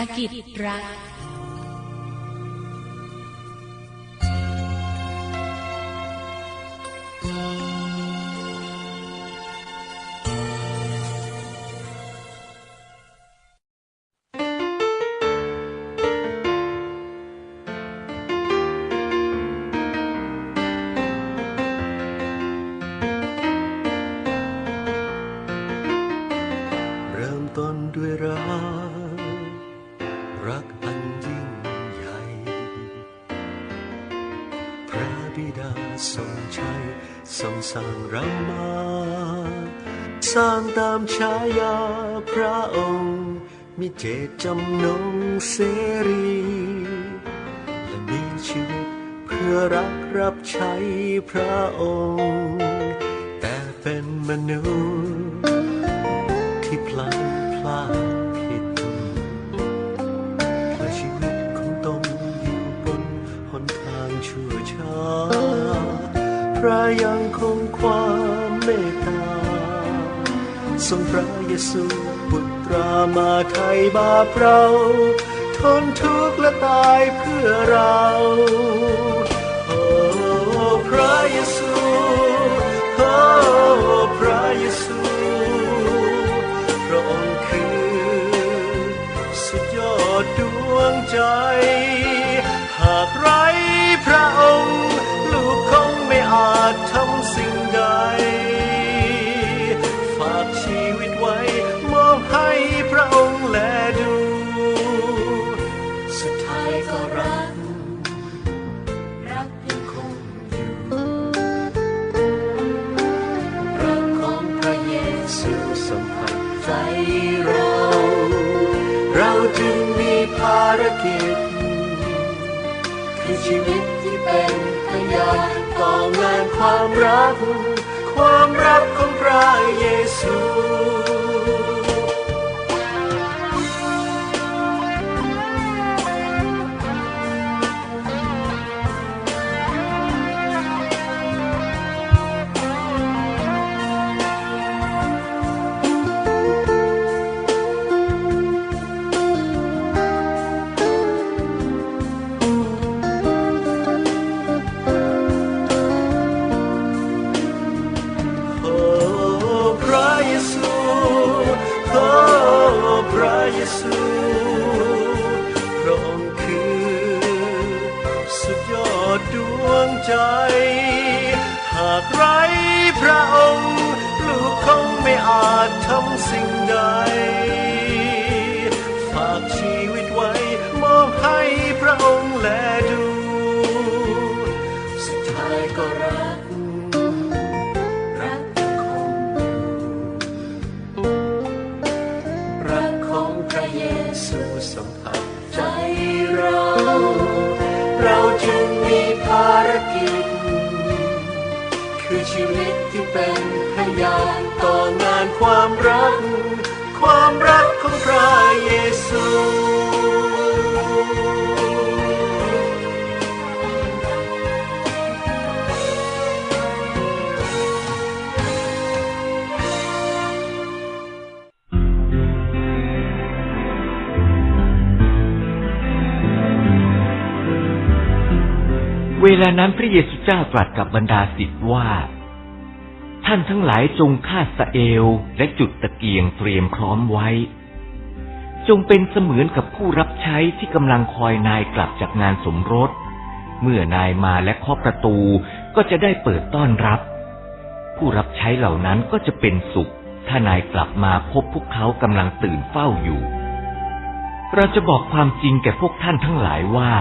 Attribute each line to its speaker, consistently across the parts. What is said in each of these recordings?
Speaker 1: ารกิจรัก
Speaker 2: จำนงเสรีและมีชีวิตเพื่อรักรับใช้พระองค์ แต่เป็นมนุษย์ ที่พลังพลาดผิดและชีวิตของตนอยู่บนหนทางชั่วช้าพระยังคงความเมตตาทรงพระเยซู ตรามาไทยบาปเราทนทุกข์และตายเพื่อเรา โอ้พระเยซูโอ้พระเยซูพระองค์คือ สุดยอดดวงใจารกิจ คือชีวิตที่เป็นพยานต่องานความรัก ความรักของพระเยซู ลานั้นพระเยซู
Speaker 3: เจ้าตรัสกับบรรดาศิษย์ว่า ท่านทั้งหลายจงฆ่าสะเอลและจุดตะเกียงเตรียมพร้อมไว้ จงเป็นเสมือนกับผู้รับใช้ที่กำลังคอยนายกลับจากงานสมรส เมื่อนายมาและเคาะประตูก็จะได้เปิดต้อนรับ ผู้รับใช้เหล่านั้นก็จะเป็นสุข ถ้านายกลับมาพบพวกเขากำลังตื่นเฝ้าอยู่ เราจะบอกความจริงแก่พวกท่านทั้งหลายว่า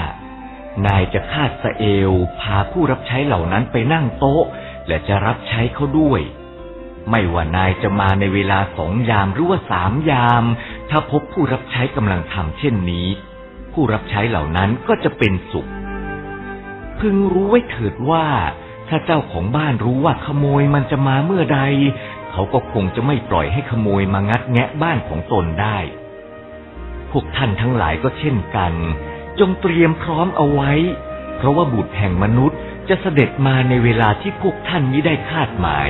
Speaker 3: นายจะคาดสเอลพาผู้รับใช้เหล่านั้นไปนั่งโต๊ะ และจะรับใช้เขาด้วย ไม่ว่านายจะมาในเวลาสองยามหรือว่าสามยาม ถ้าพบผู้รับใช้กำลังทำเช่นนี้ ผู้รับใช้เหล่านั้นก็จะเป็นสุข พึงรู้ไว้เถิดว่า ถ้าเจ้าของบ้านรู้ว่าขโมยมันจะมาเมื่อใด เขาก็คงจะไม่ปล่อยให้ขโมยมางัดแงะบ้านของตนได้ พวกท่านทั้งหลายก็เช่นกัน จงเตรียมพร้อมเอาไว้ เพราะว่าบุตรแห่งมนุษย์จะเสด็จมาในเวลาที่พวกท่านมิได้คาดหมาย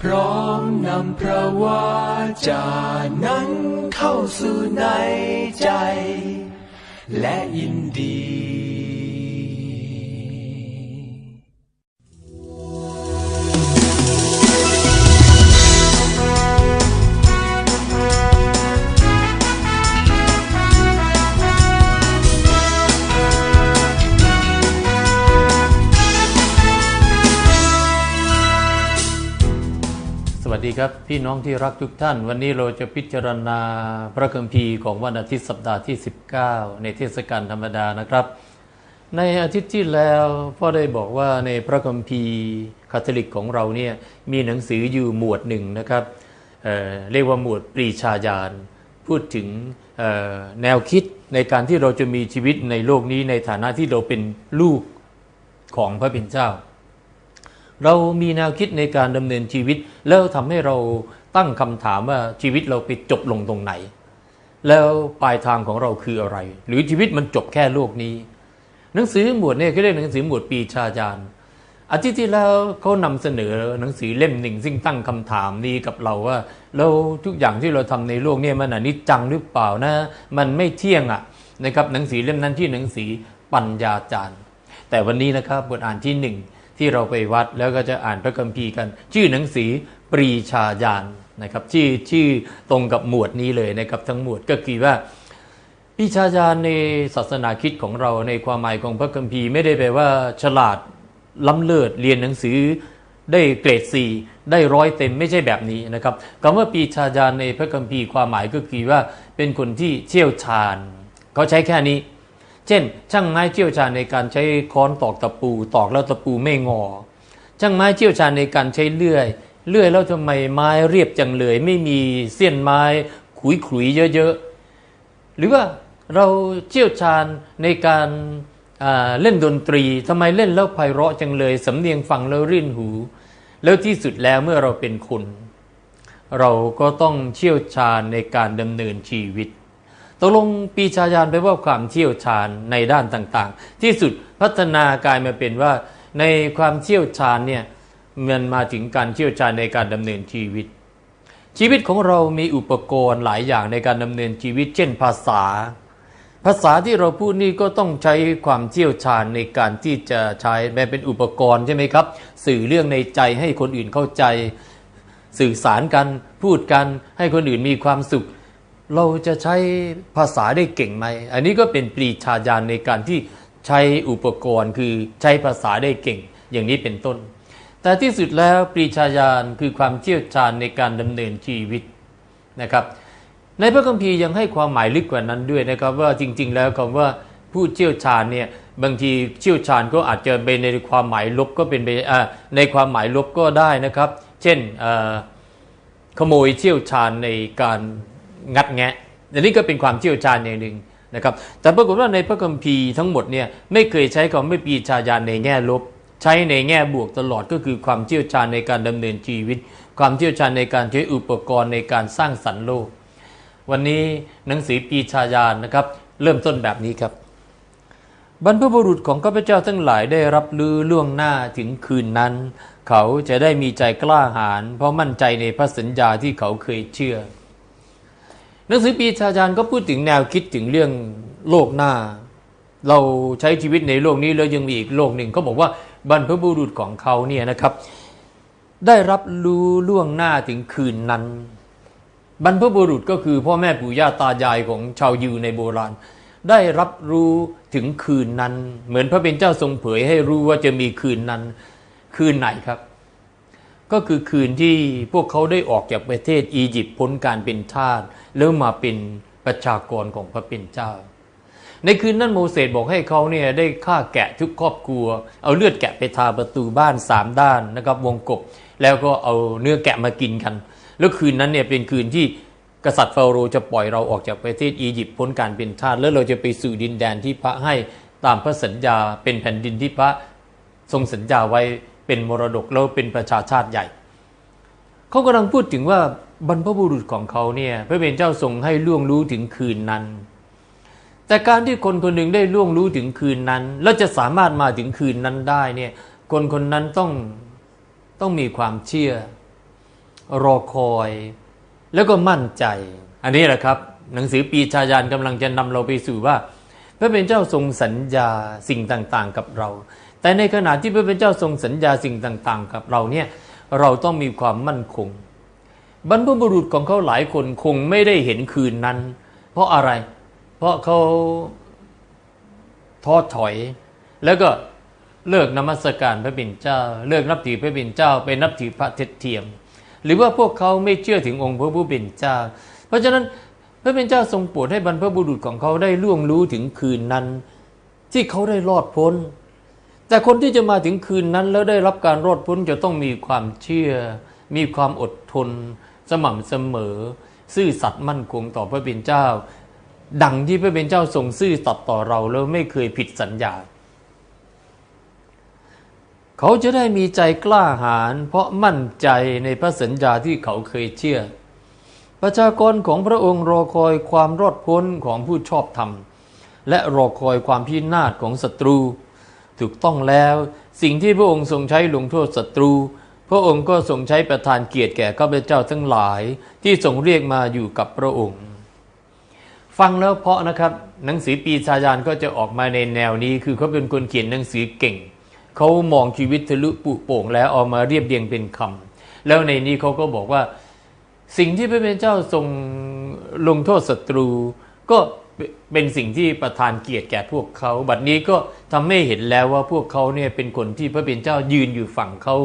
Speaker 2: พ
Speaker 1: ร้อมนำพระวาจานั้นเข้าสู่ในใจ และยินดี
Speaker 4: ครับพี่น้องที่รักทุกท่าน วันนี้เราจะพิจารณาพระคัมภีร์ของวันอาทิตย์สัปดาห์ที่ 19 ในเทศกาลธรรมดานะครับ ในอาทิตย์ที่แล้วพ่อได้บอกว่าในพระคัมภีร์คาทอลิกของเราเนี่ยมีหนังสืออยู่หมวดหนึ่งนะครับเเรียกว่าหมวดปรีชาญาณพูดถึงแนวคิดในการที่เราจะมีชีวิตในโลกนี้ในฐานะที่เราเป็นลูกของพระเป็นเจ้า เรามีแนวคิดในการดำเนินชีวิต แล้วทำให้เราตั้งคำถามว่าชีวิตเราไปจบลงตรงไหน แล้วปลายทางของเราคืออะไร หรือชีวิตมันจบแค่โลกนี้ หนังสือหมวดเนี่ยเขาเรียกหนังสือหมวดปีชาจารย์อาทิตย์ที่แล้วเขานำเสนอหนังสือเล่มหนึ่ง ซึ่งตั้งคำถามนี้กับเราว่าเราทุกอย่างที่เราทำในโลกเนี่ยมันอนิจจังหรือเปล่านะ มันไม่เที่ยงอะนะครับหนังสือเล่มนั้นที่หนังสือปัญญาจารย์ แต่วันนี้นะครับบทอ่านที่หนึ่ง ที่เราไปวัดแล้วก็จะอ่านพระคัมภีร์กัน ชื่อหนังสือปรีชาญาณนะครับชื่อชื่อตรงกับหมวดนี้เลยนะครับทั้งหมวดก็คือว่าปิชาญาณในศาสนาคิดของเราในความหมายของพระคัมภีร์ไม่ได้แปลว่า ฉลาดล้ำเลิศเรียนหนังสือได้เกรดสี่ได้ร้อยเต็มไม่ใช่แบบนี้นะครับคำว่าปีชาญาณในพระคัมภีร์ความหมายก็คือว่าเป็นคนที่เชี่ยวชาญเขาใช้แค่นี้ เช่น ช่างไม้เชี่ยวชาญในการใช้ค้อนตอกตะปู ตอกแล้วตะปูไม่งอ ช่างไม้เชี่ยวชาญในการใช้เลื่อย เลื่อยแล้วทำไมไม้เรียบจังเลย ไม่มีเส้นไม้ขุยขุยๆเยอะๆ หรือว่าเราเชี่ยวชาญในการเล่นดนตรีทำไมเล่นแล้วไพเราะจังเลยสำเนียงฟังแล้วรื่นหู แล้วที่สุดแล้วเมื่อเราเป็นคน เราก็ต้องเชี่ยวชาญในการดำเนินชีวิต ตกลงปีชาญาณแปลว่าความเชี่ยวชาญในด้านต่างๆ ที่สุดพัฒนากลายมาเป็นว่าในความเชี่ยวชาญเนี่ยมันมาถึงการเชี่ยวชาญในการดำเนินชีวิต ชีวิตของเรามีอุปกรณ์หลายอย่างในการดำเนินชีวิต เช่นภาษา ภาษาที่เราพูดนี่ก็ต้องใช้ความเชี่ยวชาญในการที่จะใช้แบบเป็นอุปกรณ์ใช่ไหมครับ สื่อเรื่องในใจให้คนอื่นเข้าใจ สื่อสารกันพูดกันให้คนอื่นมีความสุข เราจะใช้ภาษาได้เก่งไหม อันนี้ก็เป็นปรีชาญาณในการที่ใช้อุปกรณ์คือใช้ภาษาได้เก่ง อย่างนี้เป็นต้น แต่ที่สุดแล้วปรีชาญาณคือความเชี่ยวชาญในการดำเนินชีวิตนะครับ ในพระคัมภีร์ยังให้ความหมายลึกกว่านั้นด้วยนะครับว่าจริง ๆ แล้วคำว่าผู้เชี่ยวชาญเนี่ยบางทีเชี่ยวชาญก็อาจจะเป็นในความหมายลบก็เป็นไปในความหมายลบก็ได้นะครับ เช่นขโมยเชี่ยวชาญในการ งัดแงะอันนี้ก็เป็นความเชี่ยวชาญอย่างหนึ่งนะครับ แต่ปรากฏว่าในพระคัมภีร์ทั้งหมดเนี่ยไม่เคยใช้คำไม่ปีชาญาณในแง่ลบ ใช้ในแง่บวกตลอดก็คือความเชี่ยวชาญในการดำเนินชีวิต ความเชี่ยวชาญในการใช้อุปกรณ์ในการสร้างสรรค์โลก วันนี้หนังสือปีชาญาณนะครับ เริ่มต้นแบบนี้ครับ บรรพบุรุษของข้าพเจ้าทั้งหลายได้รับลือล่วงหน้าถึงคืนนั้น เขาจะได้มีใจกล้าหาญเพราะมั่นใจในพระสัญญาที่เขาเคยเชื่อ หนังสือปีชาจารย์ก็พูดถึงแนวคิดถึงเรื่องโลกหน้า เราใช้ชีวิตในโลกนี้แล้วยังมีอีกโลกหนึ่งเขาบอกว่าบรรพบุรุษของเขาเนี่ยนะครับ ได้รับรู้ล่วงหน้าถึงคืนนั้น บรรพบุรุษก็คือพ่อแม่ปู่ย่าตายายของชาวยิวในโบราณ ได้รับรู้ถึงคืนนั้น เหมือนพระเป็นเจ้าทรงเผยให้รู้ว่าจะมีคืนนั้น คืนไหนครับ ก็คือคืนที่พวกเขาได้ออกจากประเทศอียิปต์พ้นการเป็นทาสแล้วมาเป็นประชากรของพระเป็นเจ้า ในคืนนั้นโมเสสบอกให้เขาเนี่ยได้ฆ่าแกะทุกครอบครัว เอาเลือดแกะไปทาประตูบ้านสามด้านนะครับวงกบแล้วก็เอาเนื้อแกะมากินกัน แล้วคืนนั้นเนี่ยเป็นคืนที่กษัตริย์ฟาโรห์จะปล่อยเราออกจากประเทศอียิปต์พ้นการเป็นทาสแล้วเราจะไปสู่ดินแดนที่พระให้ตามพระสัญญาเป็นแผ่นดินที่พระทรงสัญญาไว้ เป็นมรดกแล้วเป็นประชาชาติใหญ่ เขากำลังพูดถึงว่าบรรพบุรุษของเขาเนี่ยพระเป็นเจ้าทรงให้ล่วงรู้ถึงคืนนั้น แต่การที่คนคนหนึ่งได้ล่วงรู้ถึงคืนนั้น แล้วจะสามารถมาถึงคืนนั้นได้เนี่ยคนคนนั้นต้องต้องมีความเชื่อ รอคอย แล้วก็มั่นใจ อันนี้แหละครับ หนังสือปีชาญาณกำลังจะนำเราไปสู่ว่า พระเป็นเจ้าทรงสัญญาสิ่งต่างๆกับเรา แต่ในขณะที่พระเป็นเจ้าทรงสัญญาสิ่งต่าง ๆ กับเราเนี่ยเราต้องมีความมั่นคง บรรพบุรุษของเขาหลายคนคงไม่ได้เห็นคืนนั้น เพราะอะไร เพราะเขาท้อถอย แล้วก็เลิกนมัสการพระบิดเจ้า เลิกนับถือพระบิดเจ้าไปนับถือพระเทศเทียม หรือว่าพวกเขาไม่เชื่อถึงองค์พระผู้เป็นเจ้า เพราะฉะนั้นพระเป็นเจ้าทรงโปรดให้บรรพบุรุษของเขาได้ล่วงรู้ถึงคืนนั้น ที่เขาได้รอดพ้น แต่คนที่จะมาถึงคืนนั้นแล้วได้รับการรอดพ้นจะต้องมีความเชื่อ มีความอดทน สม่ำเสมอ ซื่อสัตย์มั่นคงต่อพระเป็นเจ้า ดังที่พระเป็นเจ้าทรงซื่อสัตย์ต่อเราแล้วไม่เคยผิดสัญญา เขาจะได้มีใจกล้าหาญเพราะมั่นใจในพระสัญญาที่เขาเคยเชื่อ ประชากรของพระองค์รอคอยความรอดพ้นของผู้ชอบธรรม และรอคอยความพินาศของศัตรู ถูกต้องแล้ว สิ่งที่พระองค์ทรงใช้ลงโทษศัตรู พระองค์ก็ทรงใช้ประทานเกียรติแก่ข้าพเจ้าทั้งหลายที่ทรงเรียกมาอยู่กับพระองค์ ฟังแล้วเพาะนะครับหนังสือปีชาญาณก็จะออกมาในแนวนี้ คือเขาเป็นคนเขียนหนังสือเก่ง เขามองชีวิตทะลุปุโป่งแล้วเอามาเรียบเรียงเป็นคำแล้วในนี้เขาก็บอกว่า สิ่งที่พระเป็นเจ้าทรงลงโทษศัตรู ก็ เป็นสิ่งที่ประทานเกียรติแก่พวกเขา บัดนี้ก็ทำให้เห็นแล้วว่าพวกเขาเนี่ยเป็นคนที่พระเป็นเจ้ายืนอยู่ฝั่งเขา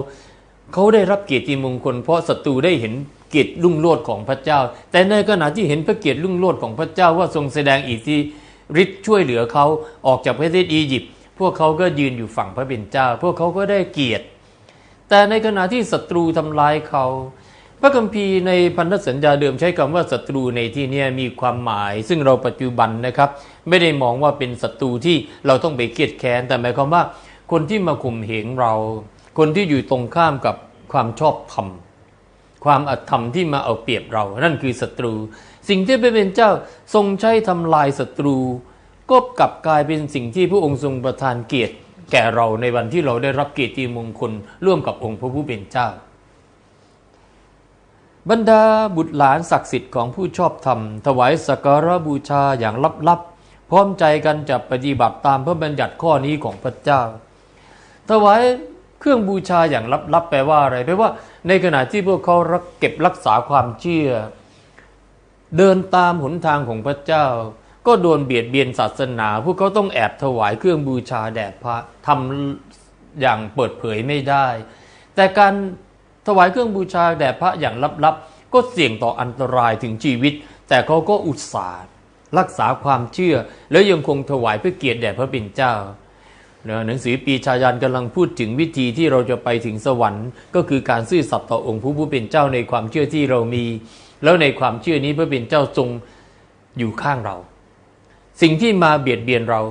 Speaker 4: เขาได้รับเกียรติมงคล เพราะศัตรูได้เห็นเกียรติรุ่งโรจน์ของพระเจ้า แต่ในขณะที่เห็นพระเกียรติรุ่งโรจน์ของพระเจ้าว่าทรงแสดงอิทธิฤทธิ์ช่วยเหลือเขาออกจากประเทศอียิปต์พวกเขาก็ยืนอยู่ฝั่งพระเป็นเจ้า พวกเขาก็ได้เกียรติ แต่ในขณะที่ศัตรูทำลายเขา ระคัมภีร์ในพันธสัญญาเดิมใช้คำว่าศัตรูในที่นี้มีความหมาย ซึ่งเราปัจจุบันนะครับ ไม่ได้มองว่าเป็นศัตรูที่เราต้องไปเกลียดแค้น แต่หมายความว่าคนที่มาข่มเหงเรา คนที่อยู่ตรงข้ามกับความชอบธรรม ความอธรรมที่มาเอาเปรียบเรา นั่นคือศัตรู สิ่งที่พระเป็นเจ้าทรงใช้ทำลายศัตรู ก็กลับกลายเป็นสิ่งที่พระองค์ทรงประทานเกียรติ แก่เราในวันที่เราได้รับเกียรติมงคลร่วมกับองค์พระผู้เป็นเจ้า บรรดาบุตรหลานศักดิ์สิทธิ์ของผู้ชอบธรรม ถวายสักการะบูชาอย่างลับๆ พร้อมใจกันจะปฏิบัติตามพระบัญญัติข้อนี้ของพระเจ้า ถวายเครื่องบูชาอย่างลับๆแปลว่าอะไรแปลว่า ในขณะที่พวกเขารักเก็บรักษาความเชื่อ เดินตามหนทางของพระเจ้า ก็โดนเบียดเบียนศาสนา พวกเขาต้องแอบถวายเครื่องบูชาแด่พระทำอย่างเปิดเผยไม่ได้ แต่การ ถวายเครื่องบูชาแด่พระอย่างลับๆ ก็เสี่ยงต่ออันตรายถึงชีวิต แต่เขาก็อุตส่าห์รักษาความเชื่อ แล้วยังคงถวายเพื่อเกียรติแด่พระเป็นเจ้าหนังสือปีชายันกำลังพูดถึงวิธีที่เราจะไปถึงสวรรค์ ก็คือการซื่อสัตย์ต่อองค์ผู้ผู้เป็นเจ้าในความเชื่อที่เรามี แล้วในความเชื่อนี้พระเป็นเจ้าทรงอยู่ข้างเรา สิ่งที่มาเบียดเบียนเรา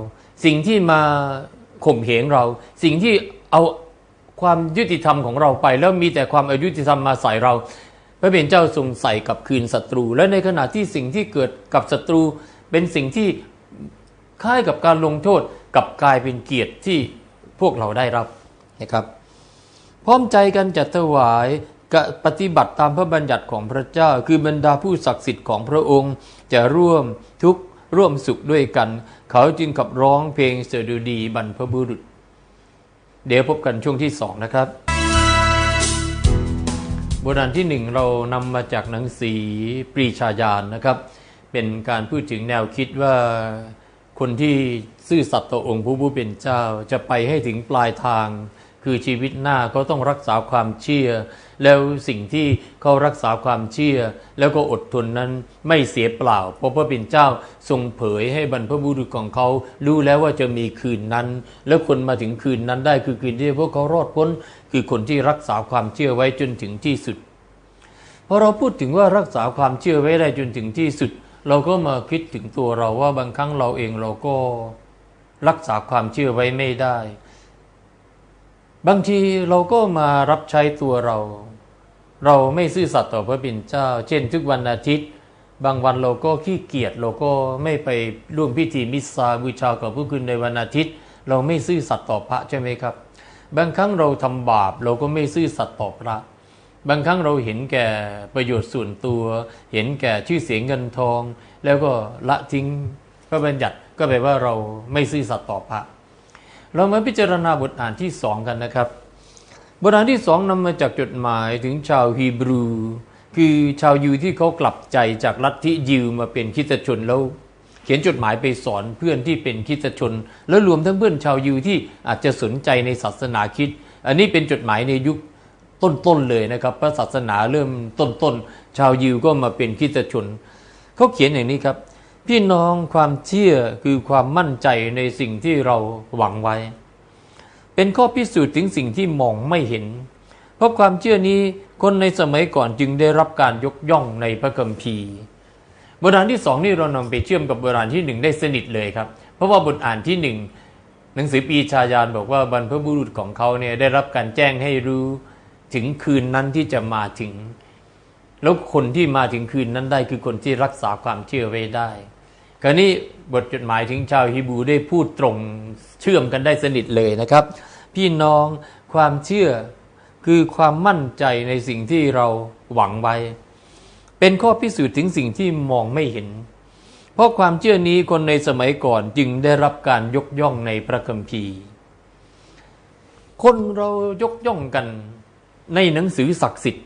Speaker 4: สิ่งที่มาข่มเหงเรา สิ่งที่เอา ความยุติธรรมของเราไป แล้วมีแต่ความอายุติธรรมมาใส่เรา พระเป็นเจ้าทรงใส่กับคืนศัตรู และในขณะที่สิ่งที่เกิดกับศัตรู เป็นสิ่งที่คล้ายกับการลงโทษกับกลายเป็นเกียรติที่พวกเราได้รับนะครับพร้อมใจกันจัดถวายปฏิบัติตามพระบัญญัติของพระเจ้า คือบรรดาผู้ศักดิ์สิทธิ์ของพระองค์ จะร่วมทุกข์ร่วมสุขด้วยกัน เขาจึงขับร้องเพลงเสดุดีบรรพบุรุษ เดี๋ยวพบกันช่วงที่สองนะครับ บทอ่านที่หนึ่งเรานำมาจากหนังสือปรีชาญาณนะครับ เป็นการพูดถึงแนวคิดว่าคนที่ซื่อสัตย์ต่อองค์ผู้ผู้เป็นเจ้า จะไปให้ถึงปลายทาง คือชีวิตหน้าเขาต้องรักษาความเชื่อ แล้วสิ่งที่เขารักษาความเชื่อ แล้วก็อดทนนั้นไม่เสียเปล่า เพราะพระเป็นเจ้าทรงเผยให้บรรพบุรุษของเขา รู้แล้วว่าจะมีคืนนั้น แล้วคนมาถึงคืนนั้นได้คือคืนที่พวกเขารอดพ้น คือคนที่รักษาความเชื่อไว้จนถึงที่สุดพอเราพูดถึงว่ารักษาความเชื่อไว้ได้จนถึงที่สุด เราก็มาคิดถึงตัวเราว่าบางครั้งเราเองเราก็รักษาความเชื่อไว้ไม่ได้ บางทีเราก็มารับใช้ตัวเรา เราไม่ซื่อสัตย์ต่อพระบิดเจ้า เช่น ทุกวันอาทิตย์ บางวันเราก็ขี้เกียจเราก็ไม่ไปร่วมพิธีมิสซาบูชากับผู้คุณในวันอาทิตย์ เราไม่ซื่อสัตย์ต่อพระใช่ไหมครับ บางครั้งเราทำบาปเราก็ไม่ซื่อสัตย์ต่อพระ บางครั้งเราเห็นแก่ประโยชน์ส่วนตัว เห็นแก่ชื่อเสียงเงินทอง แล้วก็ละทิ้งพระบัญญัติก็แปลว่าเราไม่ซื่อสัตย์ต่อพระ เรามาพิจารณาบทอ่านที่สองกันนะครับ บทอ่านที่สองนำมาจากจดหมายถึงชาวฮีบรู คือชาวยิวที่เขากลับใจจากลัทธิยิวมาเป็นคริสตชนแล้ว เขียนจดหมายไปสอนเพื่อนที่เป็นคริสตชน แล้วรวมทั้งเพื่อนชาวยิวที่อาจจะสนใจในศาสนาคิด อันนี้เป็นจดหมายในยุคต้นๆเลยนะครับพระศาสนาเริ่มต้นๆชาวยิวก็มาเป็นคริสตชนเขาเขียนอย่างนี้ครับ พี่น้องความเชื่อคือความมั่นใจในสิ่งที่เราหวังไว้ เป็นข้อพิสูจน์ถึงสิ่งที่มองไม่เห็น เพราะความเชื่อนี้คนในสมัยก่อนจึงได้รับการยกย่องในพระคัมภีร์บทอ่านที่สองนี่เรานำไปเชื่อมกับบทอ่านที่หนึ่งได้สนิทเลยครับ เพราะว่าบทอ่านที่หนึ่งหนังสือปีชายานบอกว่าบรรพบุรุษของเขาเนี่ยได้รับการแจ้งให้รู้ถึงคืนนั้นที่จะมาถึง แล้วคนที่มาถึงคืนนั้นได้คือคนที่รักษาความเชื่อไว้ได้ คราวนี้บทจดหมายถึงชาวฮิบูได้พูดตรงเชื่อมกันได้สนิทเลยนะครับ พี่น้องความเชื่อคือความมั่นใจในสิ่งที่เราหวังไว้ เป็นข้อพิสูจน์ถึงสิ่งที่มองไม่เห็น เพราะความเชื่อนี้คนในสมัยก่อนจึงได้รับการยกย่องในพระคัมภีร์ คนเรายกย่องกันในหนังสือศักดิ์สิทธิ์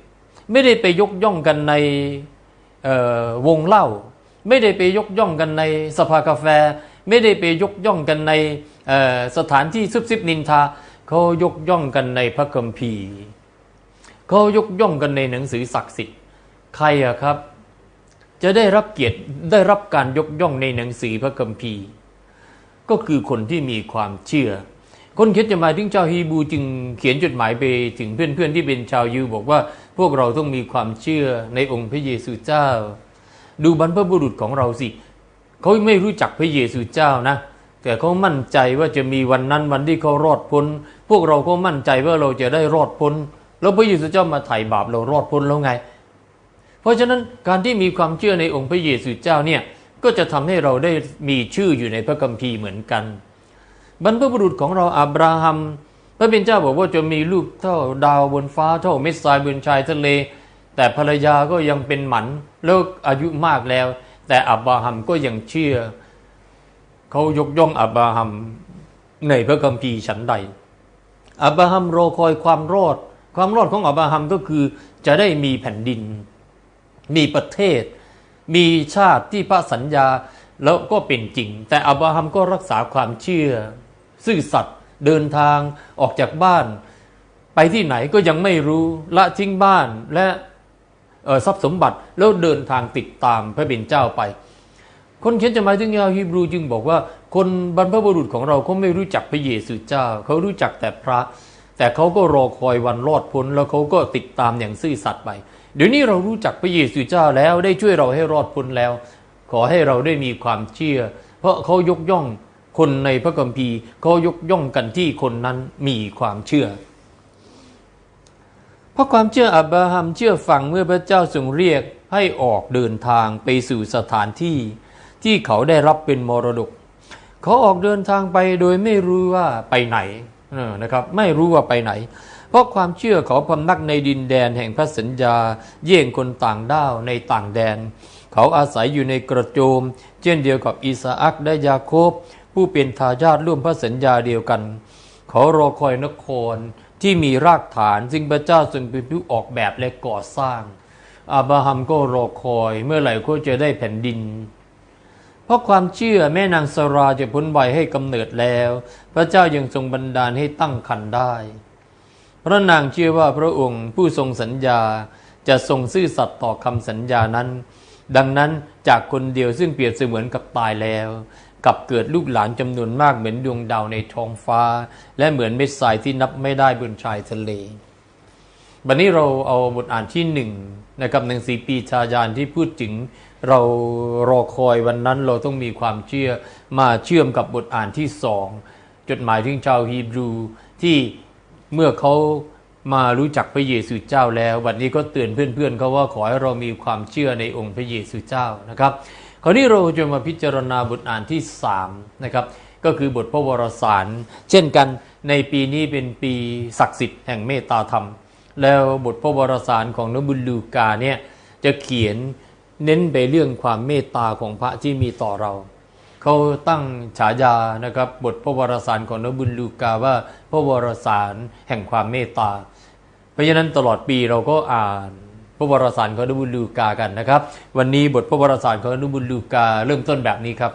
Speaker 4: ไม่ได้ไปยกย่องกันในวงเล่า ไม่ได้ไปยกย่องกันในสภากาแฟ ไม่ได้ไปยกย่องกันในสถานที่ซุบซิบนินทาเขายกย่องกันในพระคัมภีร์เขายกย่องกันในหนังสือศักดิ์สิทธิ์ใครอะครับ จะได้รับเกียรติได้รับการยกย่องในหนังสือพระคัมภีร์ ก็คือคนที่มีความเชื่อ คนเขียนจดหมายถึงชาวฮีบูจึงเขียนจดหมายไปถึงเพื่อนๆที่เป็นชาวยิวบอกว่าพวกเราต้องมีความเชื่อในองค์พระเยซูเจ้า ดูบรรพบุรุษของเราสิเขาไม่รู้จักพระเยซูเจ้านะ แต่เขามั่นใจว่าจะมีวันนั้นวันที่เขารอดพ้น พวกเราก็มั่นใจว่าเราจะได้รอดพ้น แล้วพระเยซูเจ้ามาไถ่บาปเรารอดพ้นแล้วไง เพราะฉะนั้นการที่มีความเชื่อในองค์พระเยซูเจ้าเนี่ยก็จะทำให้เราได้มีชื่ออยู่ในพระคัมภีร์เหมือนกัน บรรพบุรุษของเราอับราฮัม พระเป็นเจ้าบอกว่าจะมีลูกเท่าดาวบนฟ้าเท่าเม็ดทรายบนชายทะเล แต่ภรรยาก็ยังเป็นหมันแล้วอายุมากแล้ว แต่อับราฮัมก็ยังเชื่อ เขายกย่องอับราฮัมในพระคัมภีร์ฉันใดอับราฮัมรอคอยความรอด ความรอดของอับราฮัมก็คือจะได้มีแผ่นดิน มีประเทศ มีชาติที่พระสัญญาแล้วก็เป็นจริง แต่อับราฮัมก็รักษาความเชื่อ ซื่อสัตย์เดินทางออกจากบ้าน ไปที่ไหนก็ยังไม่รู้ละทิ้งบ้านและ ทรัพย์สมบัติแล้วเดินทางติดตามพระบิดเจ้าไป คนเขียนจดหมายถึงชาวฮีบรูจึงบอกว่า คนบรรพบุรุษของเราเขาไม่รู้จักพระเยซูเจ้า เขารู้จักแต่พระ แต่เขาก็รอคอยวันรอดพ้น แล้วเขาก็ติดตามอย่างซื่อสัตย์ไป เดี๋ยวนี้เรารู้จักพระเยซูเจ้าแล้วได้ช่วยเราให้รอดพ้นแล้ว ขอให้เราได้มีความเชื่อ เพราะเขายกย่องคนในพระคัมภีร์เขายกย่องกันที่คนนั้นมีความเชื่อ เพราะความเชื่ออับราฮัมเชื่อฟังเมื่อพระเจ้าทรงเรียกให้ออกเดินทางไปสู่สถานที่ ที่เขาได้รับเป็นมรดก เขาออกเดินทางไปโดยไม่รู้ว่าไปไหนนะครับ ไม่รู้ว่าไปไหน เพราะความเชื่อเขาพำนักในดินแดนแห่งพระสัญญา เยี่ยงคนต่างด้าวในต่างแดน เขาอาศัยอยู่ในกระโจม เช่นเดียวกับอิสาอักและยาโคบ ผู้เป็นทายาทร่วมพระสัญญาเดียวกัน เขารอคอยนคร ที่มีรากฐาน ซึ่งพระเจ้าทรงเป็นผู้ออกแบบและก่อสร้าง อับราฮัมก็รอคอยเมื่อไหร่ก็จะได้แผ่นดิน เพราะความเชื่อแม่นางสราจะพ้นวัยให้กำเนิดแล้ว พระเจ้ายังทรงบันดาลให้ตั้งครรภ์ได้ พระนางเชื่อว่าพระองค์ผู้ทรงสัญญาจะทรงซื่อสัตย์ต่อคำสัญญานั้น ดังนั้นจากคนเดียวซึ่งเปรียบเสมือนกับตายแล้ว กับเกิดลูกหลานจำนวนมากเหมือนดวงดาวในท้องฟ้า และเหมือนเม็ดทรายที่นับไม่ได้บนชายทะเล วันนี้เราเอาบทอ่านที่หนึ่งนะครับหนังสือปีชายานที่พูดถึงเรารอคอยวันนั้นเราต้องมีความเชื่อมาเชื่อมกับบทอ่านที่สองจดหมายถึงชาวฮีบรูที่เมื่อเขามารู้จักพระเยซูเจ้าแล้ว วันนี้ก็เตือนเพื่อนๆเขาว่าขอให้เรามีความเชื่อในองค์พระเยซูเจ้านะครับ คราวนี้เราจะมาพิจารณาบทอ่านที่สามนะครับก็คือบทพระวรสาร เช่นกันในปีนี้เป็นปีศักดิ์สิทธิ์แห่งเมตตาธรรม แล้วบทพระวรสารของนบุญลูกาเนี่ยจะเขียนเน้นไปเรื่องความเมตตาของพระที่มีต่อเรา เขาตั้งฉายานะครับบทพระวรสารของนบุญลูกาว่าพระวรสารแห่งความเมตตา เพราะฉะนั้นตลอดปีเราก็อ่าน พระวรสารของนบุญลูกากันนะครับ วันนี้บทพระวรสารของนบุญลูกาเริ่มต้นแบบนี้ครับ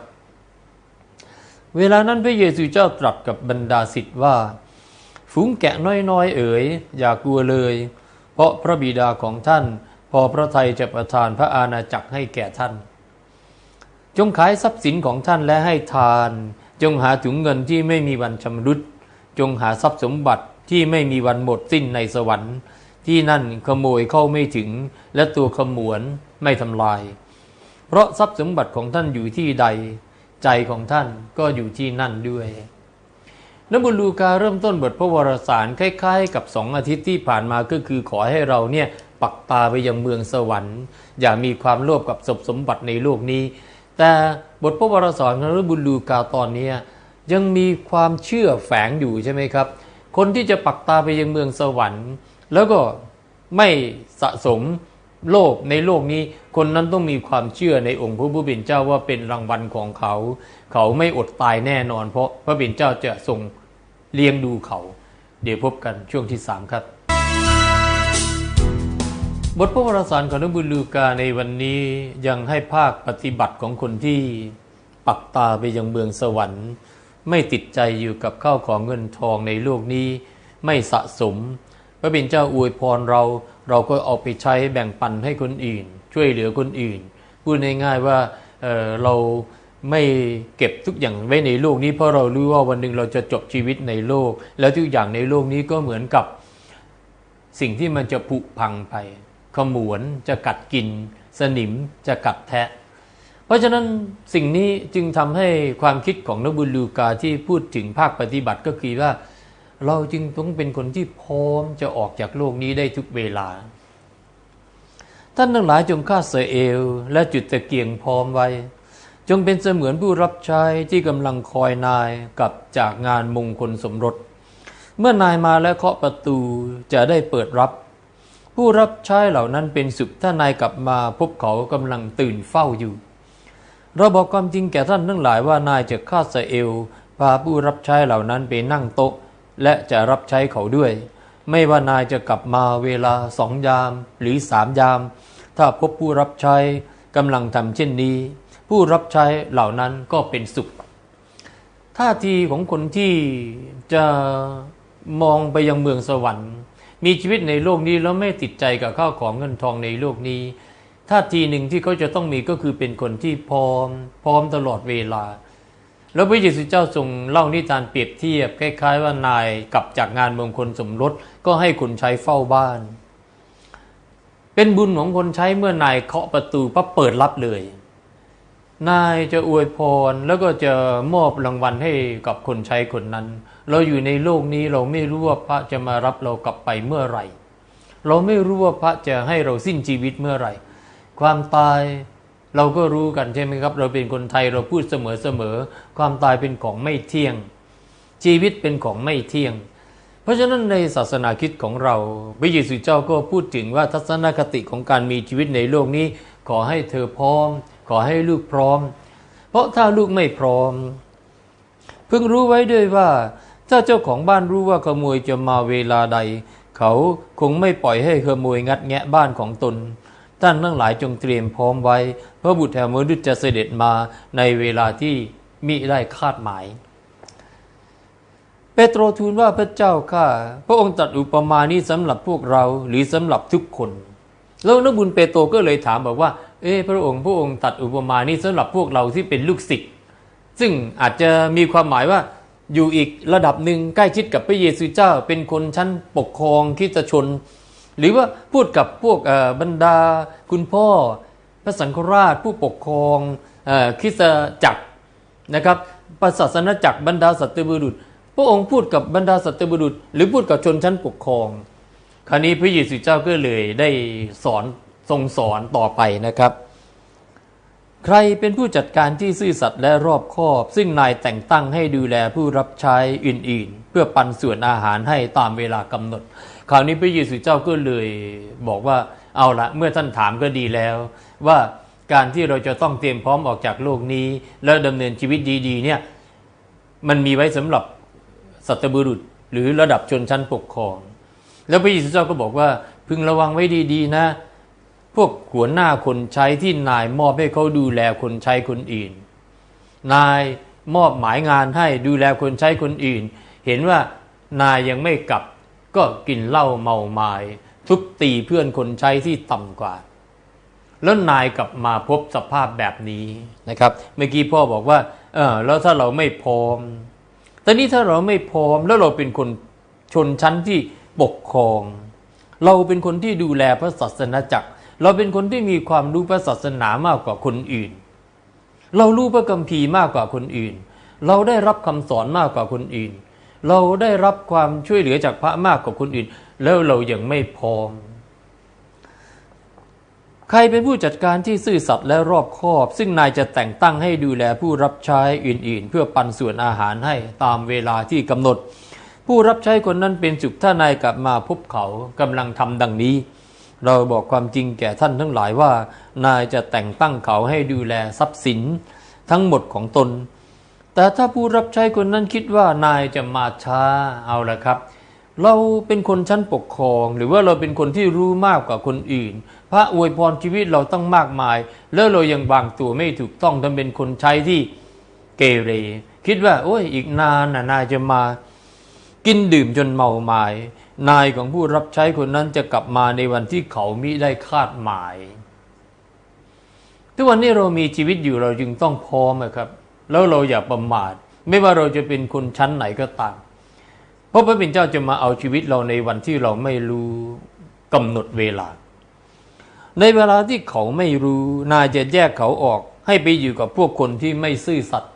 Speaker 4: เวลานั้นพระเยซูเจ้าตรัสกับบรรดาศิษย์ว่า ฝูงแกะน้อยๆ เอ๋ย อย่ากลัวเลย เพราะพระบิดาของท่าน พอพระทัยจะประทานพระอาณาจักรให้แก่ท่าน จงขายทรัพย์สินของท่านและให้ทาน จงหาถุงเงินที่ไม่มีวันชำรุดจงหาทรัพย์สมบัติที่ไม่มีวันหมดสิ้นในสวรรค์ ที่นั่นขโมยเข้าไม่ถึง และตัวขมวนไม่ทำลาย เพราะทรัพย์สมบัติของท่านอยู่ที่ใด ใจของท่านก็อยู่ที่นั่นด้วยนบุญลูกาเริ่มต้นบทพระวรสารคล้ายๆ กับสองอาทิตย์ที่ผ่านมาก็คือขอให้เราเนี่ยปักตาไปยังเมืองสวรรค์ อย่ามีความโลภกับสมสมบัติในโลกนี้ แต่บทพระวรสารของนบุญลูกาตอนนี้ยังมีความเชื่อแฝงอยู่ใช่ไหมครับ คนที่จะปักตาไปยังเมืองสวรรค์ แล้วก็ไม่สะสมโลภในโลกนี้ คนนั้นต้องมีความเชื่อในองค์พระผู้เป็นเจ้าว่าเป็นรางวัลของเขา เขาไม่อดตายแน่นอน เพราะพระเป็นเจ้าจะทรงเลี้ยงดูเขา เดี๋ยวพบกันช่วงที่สามครับ บทพระวรสารของนบุญลูกาในวันนี้ยังให้ภาคปฏิบัติของคนที่ปักตาไปยังเมืองสวรรค์ ไม่ติดใจอยู่กับข้าวของเงินทองในโลกนี้ ไม่สะสม พระเป็นเจ้าอวยพรเราเราก็เอาไปใช้แบ่งปันให้คนอื่น ช่วยเหลือคนอื่น พูดง่ายๆว่าเเราไม่เก็บทุกอย่างไว้ในโลกนี้เพราะเรารู้ว่าวันหนึ่งเราจะจบชีวิตในโลก แล้วทุกอย่างในโลกนี้ก็เหมือนกับสิ่งที่มันจะผุพังไป ขมวนจะกัดกิน สนิมจะกัดแทะ เพราะฉะนั้นสิ่งนี้จึงทำให้ความคิดของนบุญลูกาที่พูดถึงภาคปฏิบัติก็คือว่า เราจึงต้องเป็นคนที่พร้อมจะออกจากโลกนี้ได้ทุกเวลา ท่านทั้งหลายจงฆ่าเสอเอล และจุดตะเกียงพร้อมไว้ จงเป็นเสมือนผู้รับใช้ที่กำลังคอยนายกลับจากงานมงคลสมรส เมื่อนายมาและเคาะประตูจะได้เปิดรับ ผู้รับใช้เหล่านั้นเป็นสุขถ้านายกลับมาพบเขากำลังตื่นเฝ้าอยู่เราบอกความจริงแก่ท่านทั้งหลายว่านายจะฆ่าเสเอลพาผู้รับใช้เหล่านั้นไปนั่งโต๊ะ และจะรับใช้เขาด้วย ไม่ว่านายจะกลับมาเวลาสองยามหรือสามยาม ถ้าพบผู้รับใช้กำลังทำเช่นนี้ ผู้รับใช้เหล่านั้นก็เป็นสุข ท่าทีของคนที่จะมองไปยังเมืองสวรรค์ มีชีวิตในโลกนี้แล้วไม่ติดใจกับข้าวของเงินทองในโลกนี้ท่าทีหนึ่งที่เขาจะต้องมีก็คือเป็นคนที่พร้อม พร้อมตลอดเวลา แล้วพระเยซูเจ้าทรงเล่านิทานเปรียบเทียบคล้ายๆว่านายกลับจากงานมงคลสมรสก็ให้คนใช้เฝ้าบ้าน เป็นบุญของคนใช้เมื่อนายเคาะประตูปั๊บเปิดรับเลย นายจะอวยพรแล้วก็จะมอบรางวัลให้กับคนใช้คนนั้น เราอยู่ในโลกนี้เราไม่รู้ว่าพระจะมารับเรากลับไปเมื่อไหร่ เราไม่รู้ว่าพระจะให้เราสิ้นชีวิตเมื่อไหร่ ความตาย เราก็รู้กันใช่ไหมครับ เราเป็นคนไทยเราพูดเสมอๆความตายเป็นของไม่เที่ยง ชีวิตเป็นของไม่เที่ยง เพราะฉะนั้นในศาสนาคิดของเราพระเยซูเจ้าก็พูดถึงว่าทัศนคติของการมีชีวิตในโลกนี้ ขอให้เธอพร้อม ขอให้ลูกพร้อม เพราะถ้าลูกไม่พร้อม เพิ่งรู้ไว้ด้วยว่าถ้าเจ้าของบ้านรู้ว่าขโมยจะมาเวลาใด เขาคงไม่ปล่อยให้ขโมยงัดแงะบ้านของตน ท่านทั้งหลายจงเตรียมพร้อมไว้ เพราะบุตรแห่งมนุษย์จะเสด็จมาในเวลาที่มิได้คาดหมาย เปโตรทูลว่าพระเจ้าข้าพระองค์ตรัดอุปมานี้สำหรับพวกเราหรือสำหรับทุกคน แล้วนักบุญเปโตรก็เลยถามบอกว่า เอ๊ะพระองค์พระองค์ตรัดอุปมานี้สำหรับพวกเราที่เป็นลูกศิษย์ซึ่งอาจจะมีความหมายว่าอยู่อีกระดับหนึ่งใกล้ชิดกับพระเยซูเจ้า เป็นคนชั้นปกครองคริสตชน หรือว่าพูดกับพวกบรรดาคุณพ่อ พระสังฆราชผู้ปกครองอคริสตจักรนะครับประศาสนจักรบรรดาสัตบุรุษ พระองค์พูดกับบรรดาสัตบุรุษ หรือพูดกับชนชั้นปกครอง คราวนี้พระเยซูเจ้าก็เลยได้สอนทรงสอนต่อไปนะครับ ใครเป็นผู้จัดการที่ซื่อสัตย์และรอบคอบ ซึ่งนายแต่งตั้งให้ดูแลผู้รับใช้อื่นๆ เพื่อปันส่วนอาหารให้ตามเวลากำหนด คราวนี้พระเยซูเจ้าก็เลยบอกว่าเอาละเมื่อท่านถามก็ดีแล้ว ว่าการที่เราจะต้องเตรียมพร้อมออกจากโลกนี้ แล้วดำเนินชีวิตดีๆเนี่ยมันมีไว้สำหรับสัตบุรุษหรือระดับชนชั้นปกครอง แล้วพระเยซูเจ้าก็บอกว่าพึงระวังไว้ดีๆนะ พวกหัวหน้าคนใช้ที่นายมอบให้เขาดูแลคนใช้คนอื่น นายมอบหมายงานให้ดูแลคนใช้คนอื่น เห็นว่านายยังไม่กลับ ก็กินเหล้าเมาไมา้ทุบตีเพื่อนคนใช้ที่ต่ำกว่า แล้วนายกลับมาพบสภาพแบบนี้นะครับ เมื่อกี้พ่อบอกว่า เออแล้วถ้าเราไม่พร้อมแต่นี้ถ้าเราไม่พร้อมแล้วเราเป็นคนชนชั้นที่ปกครอง เราเป็นคนที่ดูแลพระศาสนาจักร เราเป็นคนที่มีความรู้พระศาสนามากกว่าคนอื่น เรารู้พระคัมภีร์มากกว่าคนอื่น เราได้รับคำสอนมากกว่าคนอื่น เราได้รับความช่วยเหลือจากพระมากกว่าคนอื่น แล้วเรายังไม่พร้อมใครเป็นผู้จัดการที่ซื่อสัตย์และรอบคอบ ซึ่งนายจะแต่งตั้งให้ดูแลผู้รับใช้อื่น ๆ เพื่อปันส่วนอาหารให้ตามเวลาที่กำหนด ผู้รับใช้คนนั้นเป็นสุขถ้านายกลับมาพบเขากำลังทำดังนี้ เราบอกความจริงแก่ท่านทั้งหลายว่า นายจะแต่งตั้งเขาให้ดูแลทรัพย์สิน ทั้งหมดของตน แต่ถ้าผู้รับใช้คนนั้นคิดว่านายจะมาช้าเอาละครับ เราเป็นคนชั้นปกครอง หรือว่าเราเป็นคนที่รู้มากกว่าคนอื่น พระอวยพรชีวิตเราต้องมากมาย แล้วเรายังวางตัวไม่ถูกต้องทำเป็นคนใช้ที่เกเร คิดว่า โอ้ยอีกนานน่ะนายจะมา กินดื่มจนเมาไมายนายของผู้รับใช้คนนั้นจะกลับมาในวันที่เขามิได้คาดหมาย ทุกวันนี้เรามีชีวิตอยู่เราจึงต้องพร้อมครับ แล้วเราอย่าประมาท ไม่ว่าเราจะเป็นคนชั้นไหนก็ตาม เพราะพระเป็นเจ้าจะมาเอาชีวิตเราในวันที่เราไม่รู้กำหนดเวลา ในเวลาที่เขาไม่รู้นายจะแยกเขาออก ให้ไปอยู่กับพวกคนที่ไม่ซื่อสัตย์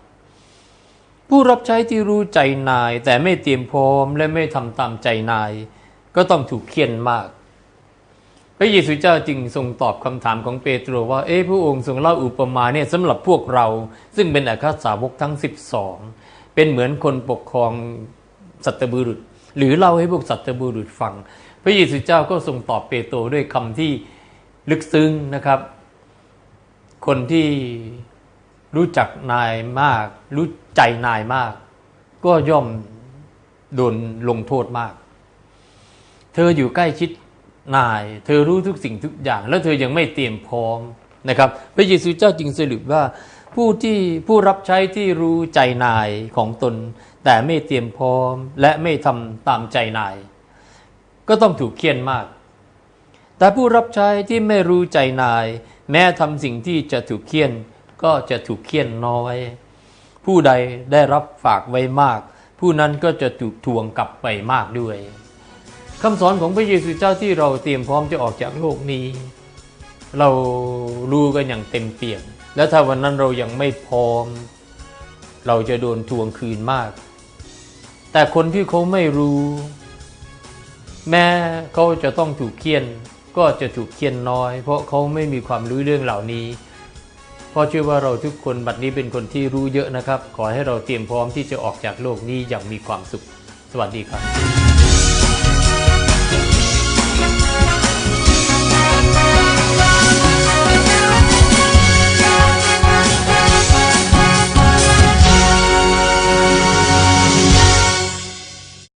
Speaker 4: ผู้รับใช้ที่รู้ใจนายแต่ไม่เตรียมพร้อมและไม่ทำตามใจนาย ก็ต้องถูกเคี่ยนมาก พระเยซูเจ้าจึงทรงตอบคำถามของเปโตรว่า เอ๊ะพระองค์ทรงเล่าอุปมาเนี่ยสำหรับพวกเรา ซึ่งเป็นอัครสาวกทั้ง 12 เป็นเหมือนคนปกครองสัตบุรุษ หรือเล่าให้พวกสัตบุรุษฟัง พระเยซูเจ้าก็ทรงตอบเปโตรด้วยคำที่ลึกซึ้งนะครับ คนที่รู้จักนายมาก รู้ใจนายมาก ก็ย่อมโดนลงโทษมาก เธออยู่ใกล้ชิด นาย เธอรู้ทุกสิ่งทุกอย่าง แล้วเธอยังไม่เตรียมพร้อมนะครับพระเยซูเจ้าจึงสรุปว่าผู้ที่ผู้รับใช้ที่รู้ใจนายของตน แต่ไม่เตรียมพร้อมและไม่ทำตามใจนาย ก็ต้องถูกเคี่ยนมาก แต่ผู้รับใช้ที่ไม่รู้ใจนาย แม้ทำสิ่งที่จะถูกเคี่ยน ก็จะถูกเคี่ยนน้อย ผู้ใดได้รับฝากไว้มาก ผู้นั้นก็จะถูกทวงกลับไปมากด้วย คำสอนของพระเยซูเจ้าที่เราเตรียมพร้อมจะออกจากโลกนี้ เรารู้กันอย่างเต็มเปี่ยม และถ้าวันนั้นเรายังไม่พร้อม เราจะโดนทวงคืนมาก แต่คนที่เขาไม่รู้ แม้เขาจะต้องถูกเคี่ยน ก็จะถูกเคี่ยนน้อย เพราะเขาไม่มีความรู้เรื่องเหล่านี้เพราะเชื่อว่าเราทุกคนบัดนี้เป็นคนที่รู้เยอะนะครับ ขอให้เราเตรียมพร้อมที่จะออกจากโลกนี้อย่างมีความสุข สวัสดีครับ